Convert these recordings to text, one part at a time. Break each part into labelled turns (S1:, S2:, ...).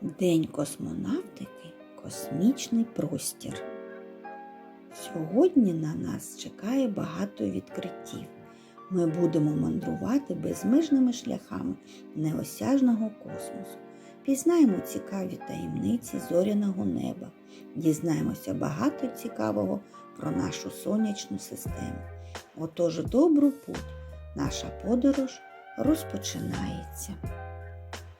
S1: День космонавтики космічний простір. Сьогодні на нас чекає багато відкриттів. Ми будемо мандрувати безмежними шляхами неосяжного космосу. Пізнаємо цікаві таємниці зоряного неба, дізнаємося багато цікавого про нашу сонячну систему. Отож, добру путь, наша подорож розпочинається.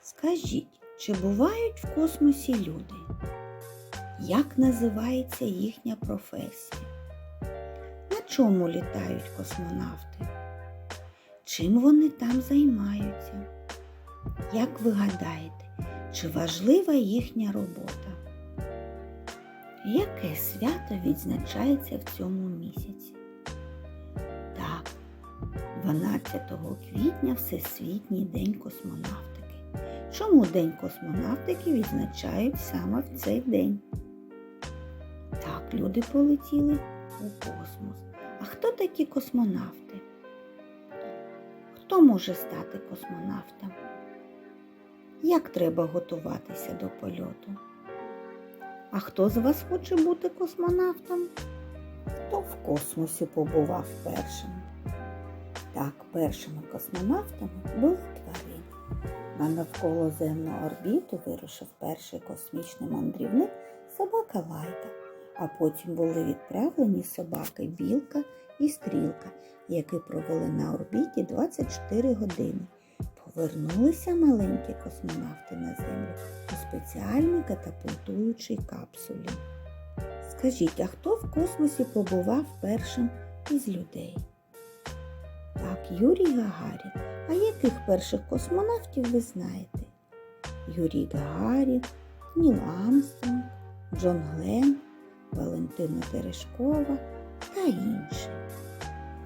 S1: Скажіть, чи бувають в космосі люди? Як називається їхня професія? На чому літають космонавти? Чим вони там займаються? Як ви гадаєте, чи важлива їхня робота? Яке свято відзначається в цьому місяці? Так, 12 квітня Всесвітній день космонавтики. Чому День космонавтики відзначають саме в цей день? Так, люди полетіли у космос. А хто такі космонавти? Хто може стати космонавтом? Як треба готуватися до польоту? А хто з вас хоче бути космонавтом? Хто в космосі побував першим? Так, першими космонавтами були тварини. На навколоземну орбіту вирушив перший космічний мандрівник собака Лайка, а потім були відправлені собаки Білка і Стрілка, які провели на орбіті 24 години. Повернулися маленькі космонавти на Землю у спеціальній катапультуючій капсулі. Скажіть, а хто в космосі побував першим із людей? Так, Юрій Гагарін. А яких перших космонавтів ви знаєте? Юрій Гагарін, Ніл Амстронг, Джон Гленн, Валентина Терешкова та інші.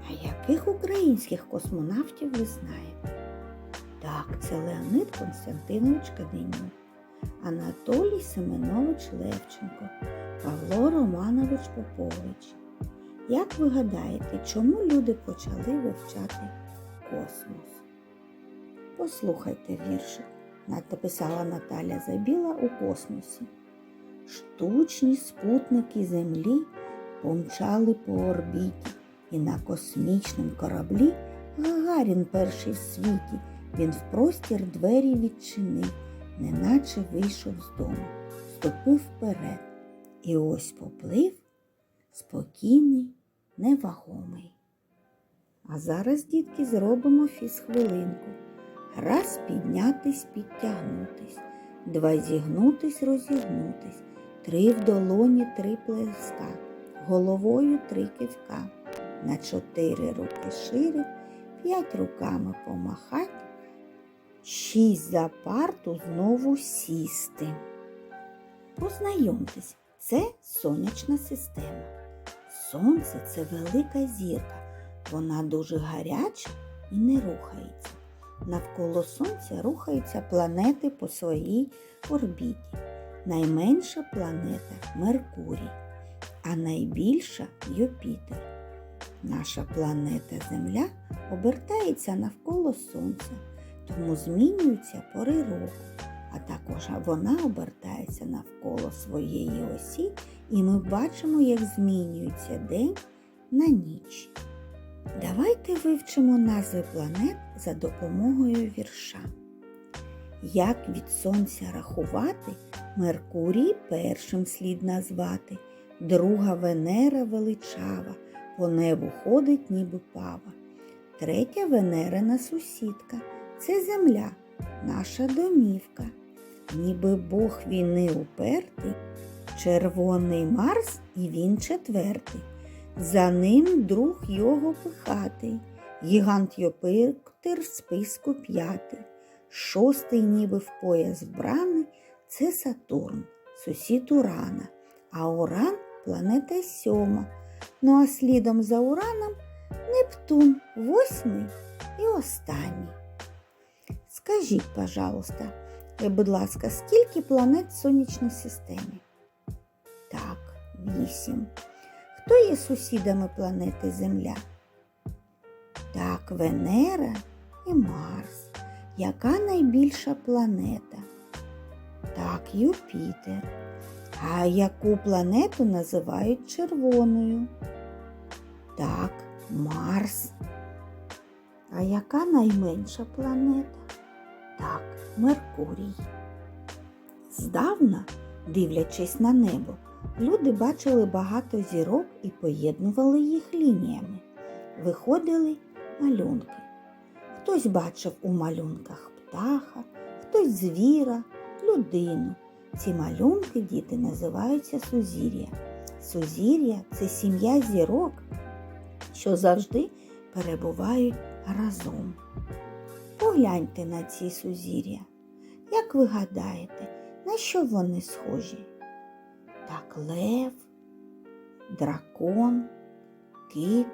S1: А яких українських космонавтів ви знаєте? Так, це Леонид Константинович Каденюк, Анатолій Семенович Левченко, Павло Романович Попович. Як ви гадаєте, чому люди почали вивчати космос? Послухайте віршик, написала Наталя Забіла у космосі. Штучні спутники Землі помчали по орбіті, і на космічному кораблі Гагарін перший в світі. Він в простір двері відчинив, неначе вийшов з дому, ступив вперед. І ось поплив спокійний, невагомий. А зараз, дітки, зробимо фізхвилинку. Раз піднятись, підтягнутись, два зігнутись, розігнутись, три в долоні, три плеска, головою три кивка, на чотири руки шире, п'ять руками помахать, шість за парту знову сісти. Познайомтесь, це сонячна система. Сонце це велика зірка. Вона дуже гаряча і не рухається. Навколо Сонця рухаються планети по своїй орбіті. Найменша планета Меркурій, а найбільша Юпітер. Наша планета Земля обертається навколо Сонця, тому змінюються пори року, а також вона обертається навколо своєї осі, і ми бачимо, як змінюється день на ніч. Давайте вивчимо назви планет за допомогою вірша. Як від сонця рахувати, Меркурій першим слід назвати, друга Венера величава, по небу ходить, ніби пава. Третя Венерина сусідка це земля, наша домівка. Ніби Бог війни упертий, червоний Марс і він четвертий. За ним друг його пихатий, гігант Йопиктер в списку п'ятий, шостий, ніби в пояс вбраний, це Сатурн, сусід Урана, а Уран планета сьома. Ну а слідом за Ураном Нептун, восьмий і останній. Скажіть, пожалуйста, будь ласка, скільки планет в сонячній системі? Так, вісім. Хто є сусідами планети Земля? Так, Венера і Марс. Яка найбільша планета? Так, Юпітер. А яку планету називають червоною? Так, Марс. А яка найменша планета? Так, Меркурій. Здавна, дивлячись на небо, люди бачили багато зірок і поєднували їх лініями. Виходили малюнки. Хтось бачив у малюнках птаха, хтось звіра, людину. Ці малюнки діти називаються сузір'я. Сузір'я це сім'я зірок, що завжди перебувають разом. Погляньте на ці сузір'я. Як ви гадаєте, на що вони схожі? Так, лев, дракон, кит,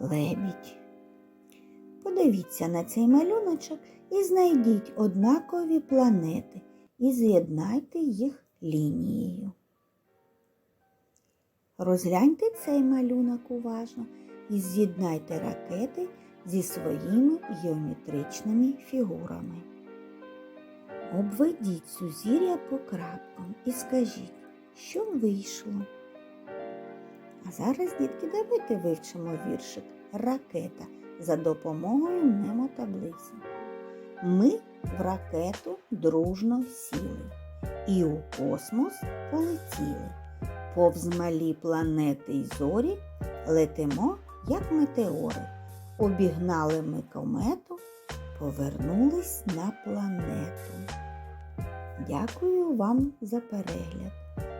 S1: лебідь. Подивіться на цей малюночок і знайдіть однакові планети і з'єднайте їх лінією. Розгляньте цей малюнок уважно і з'єднайте ракети зі своїми геометричними фігурами. Обведіть сузір'я по крапкам і скажіть, що вийшло. А зараз, дітки, давайте вивчимо віршик Ракета за допомогою мнемотаблиці. Ми в ракету дружно сіли і у космос полетіли. Повз малі планети й зорі летимо, як метеори. Обігнали ми комету, повернулись на планету. Дякую вам за перегляд.